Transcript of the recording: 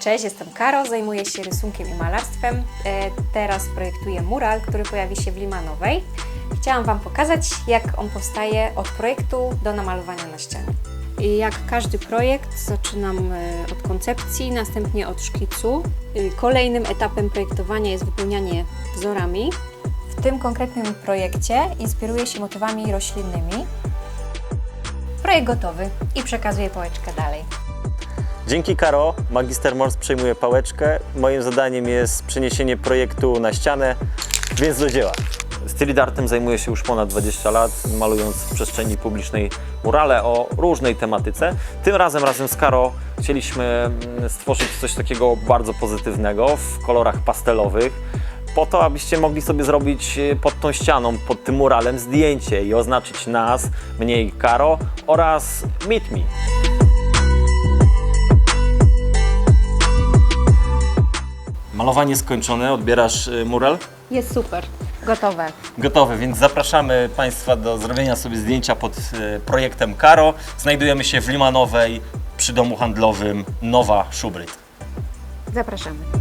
Cześć, jestem Karo, zajmuję się rysunkiem i malarstwem. E, Teraz projektuję mural, który pojawi się w Limanowej. Chciałam Wam pokazać, jak on powstaje od projektu do namalowania na ścianie. Jak każdy projekt, zaczynam e, od koncepcji, następnie od szkicu. Y, Kolejnym etapem projektowania jest wypełnianie wzorami. W tym konkretnym projekcie inspiruję się motywami roślinnymi. Projekt gotowy i przekazuję pałeczkę dalej. Dzięki Karo, Magister Mors przejmuje pałeczkę. Moim zadaniem jest przeniesienie projektu na ścianę, więc do dzieła. Street artem zajmuję się już ponad 20 lat, malując w przestrzeni publicznej murale o różnej tematyce. Tym razem razem z Karo chcieliśmy mm, stworzyć coś takiego bardzo pozytywnego w kolorach pastelowych. Po to, abyście mogli sobie zrobić y, pod tą ścianą, pod tym muralem zdjęcie i oznaczyć nas, mnie i Karo oraz Meet Me. Malowanie skończone, odbierasz y, mural? Jest super, gotowe. Gotowy, więc zapraszamy Państwa do zrobienia sobie zdjęcia pod y, projektem Karo. Znajdujemy się w Limanowej przy domu handlowym Nowa Szubryt. Zapraszamy.